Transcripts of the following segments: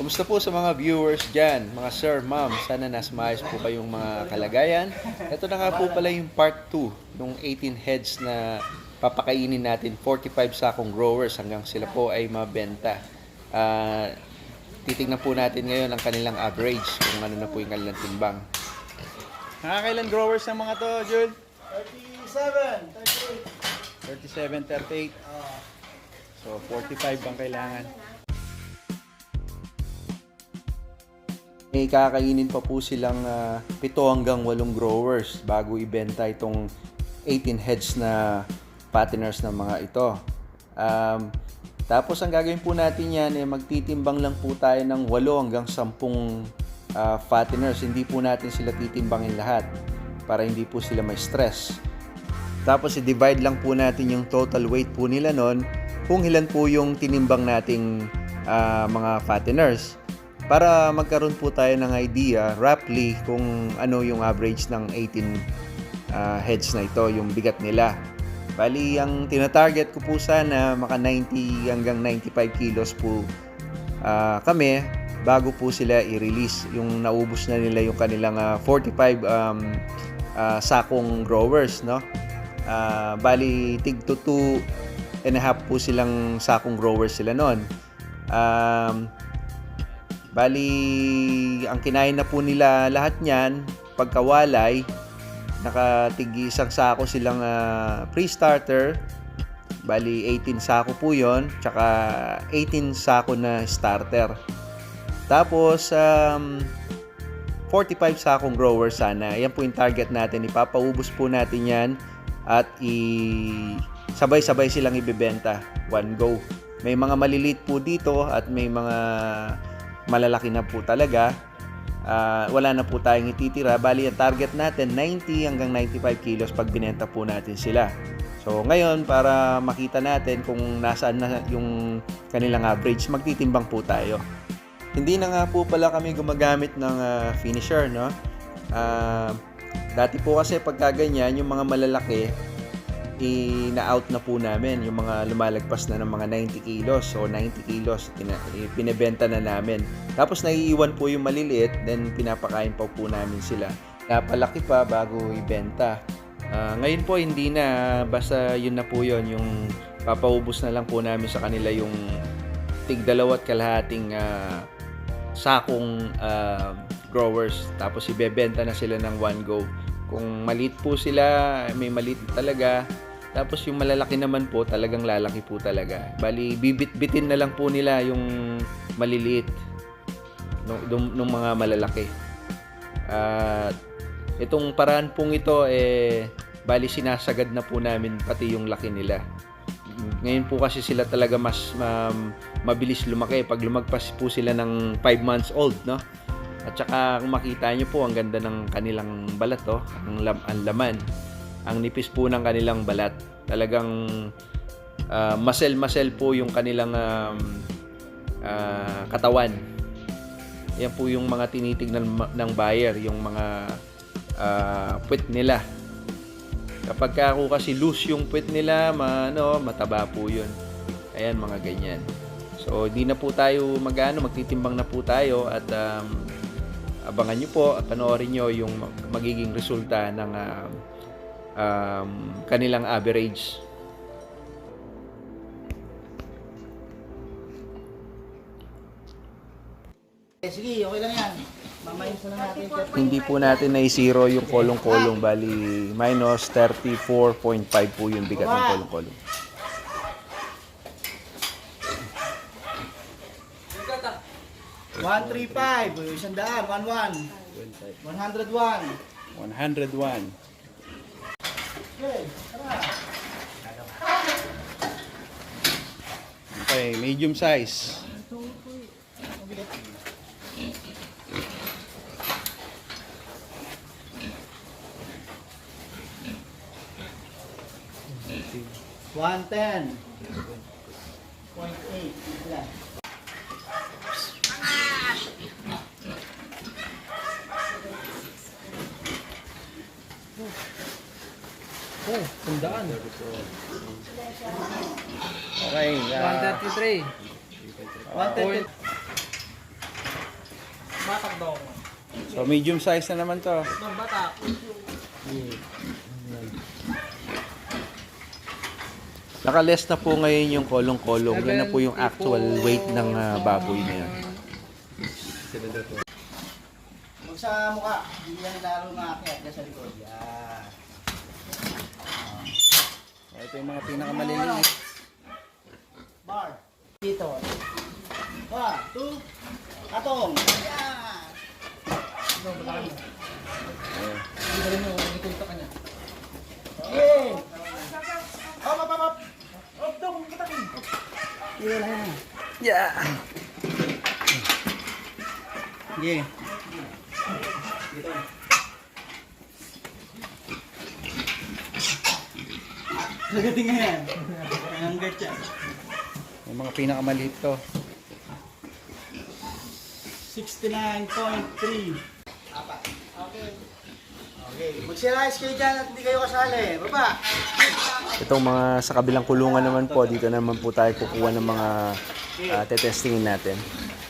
Kumusta po sa mga viewers dyan, mga sir, ma'am, sana nasa maayos po kayong mga kalagayan. Ito na nga po pala yung part 2, yung 18 heads na papakainin natin, 45 sakong growers hanggang sila po ay mabenta. Ah, titignan po natin ngayon ang kanilang average, kung ano na po yung kanilang timbang. Nakakailan growers ang mga to, Jules? 37, 38. 37, 38. So, 45 ang kailangan. May kakainin pa po silang ah, 7 hanggang 8 growers bago ibenta itong 18 heads na patterners ng mga ito. Um, tapos ang gagawin po natin yan, eh, magtitimbang lang po tayo ng 8 hanggang 10 ah, fatteners. Hindi po natin sila titimbangin lahat para hindi po sila may stress. Tapos i-divide lang po natin yung total weight po nila nun kung ilan po yung tinimbang nating ah, mga fatteners para magkaroon po tayo ng idea roughly kung ano yung average ng 18 ah, heads na ito, yung bigat nila. Bali, ang tinatarget ko po sana maka 90 hanggang 95 kilos po ah, kami bago po sila i-release. Yung naubos na nila yung kanilang ah, 45 um, ah, sakong growers, no? Ah, bali, tig to 2 and a half po silang sakong growers sila noon. Um, Bali, ang kinain na po nila lahat niyan, pagkawalay, nakatigi isang sako silang ah, pre-starter. Bali, 18 sako po yon tsaka 18 sako na starter. Tapos, um, 45 sakong grower sana. Yan po yung target natin. Ipapaubos po natin yan at i sabay-sabay silang ibebenta. One go. May mga maliliit po dito at may mga malalaki na po talaga. Ah, wala na po tayong ititira. Bali, ang target natin 90 hanggang 95 kilos pag binenta po natin sila. So, ngayon, para makita natin kung nasaan na yung kanilang average, magtitimbang po tayo. Hindi na nga po pala kami gumagamit ng ah, finisher, no? Ah, dati po kasi pagka ganyan, yung mga malalaki, ina-out na po namin yung mga lumalagpas na ng mga 90 kilos. O 90 kilos ina- i- pinebenta na namin. Tapos naiiwan po yung maliliit then pinapakain pa po namin sila. Napalaki pa bago ibenta. Ah, ngayon po hindi na. Basta yun na po yun. Yung papaubos na lang po namin sa kanila yung tig dalawat kalahating ah, sakong ah, growers. Tapos ibebenta na sila ng one go. Kung maliit po sila may maliit talaga tapos yung malalaki naman po talagang lalaki po talaga. Bali bibit-bitin na lang po nila yung maliliit nung, nung, nung mga malalaki. At itong paraan pong ito eh bali sinasagad na po namin pati yung laki nila. Ngayon po kasi sila talaga mas ma- mabilis lumaki pag lumagpas po sila ng 5 months old no? At saka kung makita nyo po ang ganda ng kanilang balat oh. Ang, lam- ang laman ang nipis po ng kanilang balat. Talagang ah, masel-masel po yung kanilang um, ah, katawan. Yan po yung mga tinitignan ng buyer yung mga ah, puwet nila. Kapag ka ako kasi loose yung puwet nila ma, ano, mataba po yun. Ayan mga ganyan. So di na po tayo magano magtitimbang na po tayo at um, abangan nyo po at panoorin nyo yung mag- magiging resulta ng um, um, kanilang average Eh, sige, okay lang yan. Na hindi po natin na-zero yung kolong-kolong bali minus 34.5 po yung bigat ng kolong-kolong 135, o, isang daan, 11. 101. 101. Okay, tara. Okay, medium size. One ten. Oh, tandaan. Okay. ah, 133. One ten. So medium size na naman to. Bata. Nakaless na po ngayon yung kolong-kolong. Yan na po yung actual weight ng ah, baboy na yan. Huwag sa mukha. Hindi yan lalo maakyat. Diyan sa likod. Yan. Ito yung mga pinakamaliliit. Bar. Dito. One, two. Atong. Yan. Hindi ba rin mo, inikunta ka niya. Okay. Hop, hop, hop, hop. Hop, dong, katakin. Yan, yan. Yeah. Yeah. Nagating nga yan. Ang gatya. Yung mga pinakamaliit to. 69.3. Apat. Okay. Okay. Mag-share kayo dyan at hindi kayo kasali. Baba. Itong mga sa kabilang kulungan naman po, dito naman po tayo kukuha ng mga uh, tetestingin natin.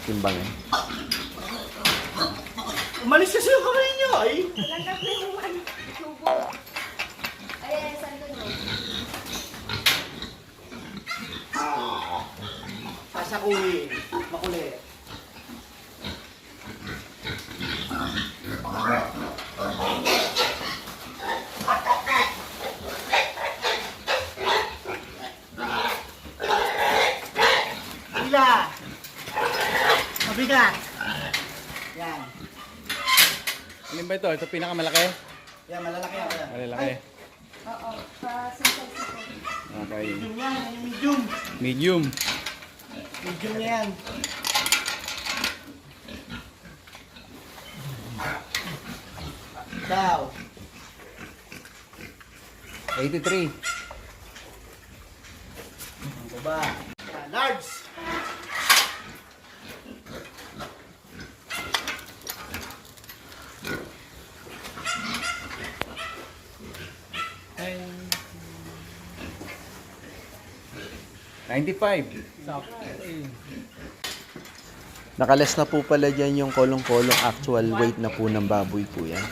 Timbangin. Umalis kasi yung kamay niyo ay. Langgap na yung ano, tubo. Ay, ay, saan doon? Sasakuhin. Makulit. Ila. Mabigat. Yan. Alin ba ito? Ito pinakamalaki? Yan, malalaki yan. yan. Malalaki. Oo, sa simple siko. Okay. Medium yan, yung medium. Medium. Medium yan. Daw. 83. Ang baba. Large. Ay. 95. Sakto eh. Nakaless na po pala dyan yung kolong-kolong actual weight na po ng baboy po yan.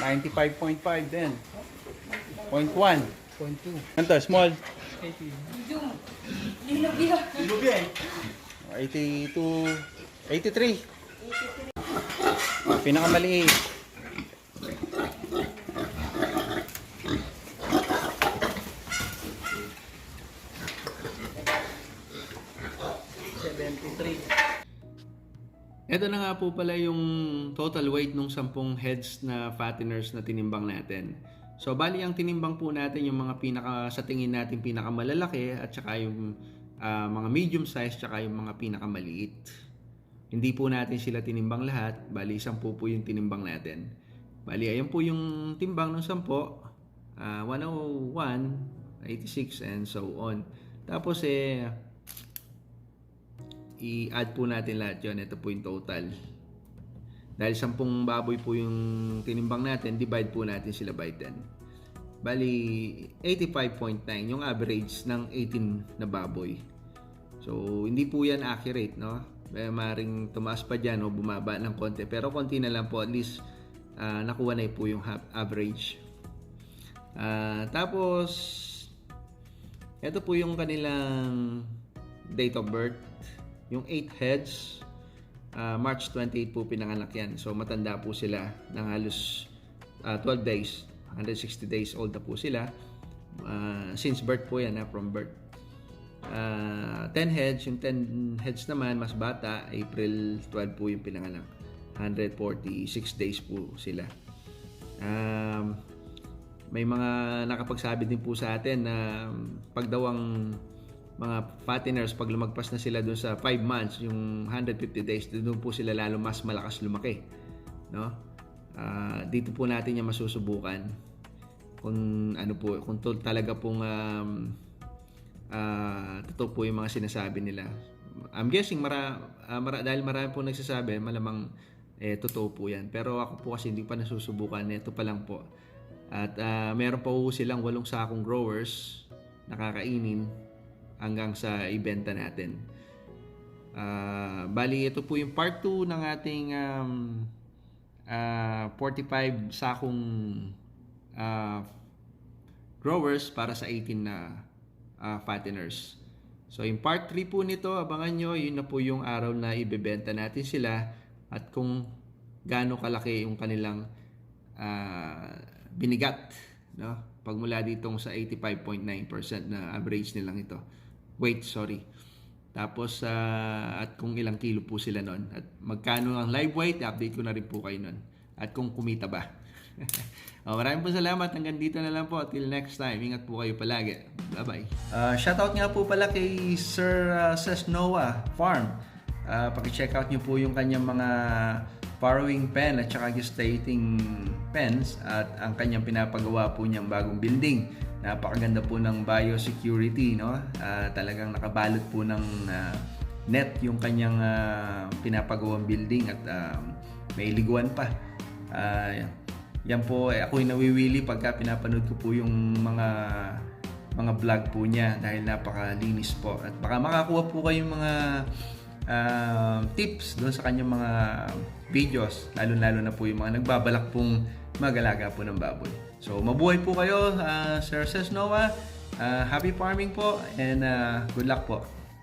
Ninety-five point five din. Point one. Point two. Ano to? Small? 80. Linog yun. Linog yan. 82. 83. Pinakamaliit. Ito na nga po pala yung total weight ng 10 heads na fatteners na tinimbang natin. So bali ang tinimbang po natin yung mga pinaka sa tingin natin pinakamalalaki at saka yung ah, mga medium size tsaka yung mga pinakamaliit. Hindi po natin sila tinimbang lahat, bali 10 po yung tinimbang natin. Bali ayan po yung timbang ng 10, ah, 101, 86 and so on. Tapos eh i-add po natin lahat yon Ito po yung total. Dahil 10 baboy po yung tinimbang natin, divide po natin sila by 10. Bali, 85.9 yung average ng 18 na baboy. So, hindi po yan accurate, no? May maring tumaas pa dyan o bumaba ng konti. Pero konti na lang po, at least ah, nakuha na po yung average. Ah, tapos, ito po yung kanilang date of birth. Yung 8 heads, ah, March 28 po pinanganak yan. So matanda po sila ng halos ah, 12 days. 160 days old na po sila. Ah, since birth po yan, ha, from birth. Ah, 10 heads, yung 10 heads naman, mas bata, April 12 po yung pinanganak. 146 days po sila. Um, may mga nakapagsabi din po sa atin na pag daw ang mga fatteners pag lumagpas na sila doon sa 5 months, yung 150 days, doon po sila lalo mas malakas lumaki, no? Ah, dito po natin yung masusubukan kung ano po, kung to, talaga pong um, ah, totoo po yung mga sinasabi nila. I'm guessing mara, ah, mara dahil marami po nagsasabi, malamang eh totoo po 'yan. Pero ako po kasi hindi pa nasusubukan, ito pa lang po. At ah, meron pa po silang walong sakong growers na kakainin hanggang sa ibenta natin. Ah, bali, ito po yung part 2 ng ating um, ah, 45 sakong ah, growers para sa 18 na ah, fatteners. So, yung part 3 po nito, abangan nyo, yun na po yung araw na ibebenta natin sila at kung gaano kalaki yung kanilang ah, binigat. No? Pagmula ditong sa 85.9% na average nilang ito. Wait, sorry. Tapos, ah, at kung ilang kilo po sila nun. At magkano ang live weight, update ko na rin po kayo nun. At kung kumita ba. oh, maraming po salamat. Hanggang dito na lang po. Till next time. Ingat po kayo palagi. Bye-bye. Uh, shoutout nga po pala kay Sir uh, Sesnoa Farm. Uh, paki-check out nyo po yung kanyang mga borrowing pen at saka gestating pens at ang kanyang pinapagawa po niyang bagong building. Napakaganda po ng biosecurity, no? Ah, talagang nakabalot po ng ah, net yung kanyang ah, pinapagawang building at ah, may liguan pa. Ah, yan po, eh, ako'y nawiwili pagka pinapanood ko po yung mga mga vlog po niya dahil napakalinis po. At baka makakuha po kayong mga ah, tips doon sa kanyang mga videos, lalo-lalo na po yung mga nagbabalak pong mag-alaga po ng baboy. So, mabuhay po kayo, ah, Sir Ses Noah. Ah, happy farming po and ah, good luck po.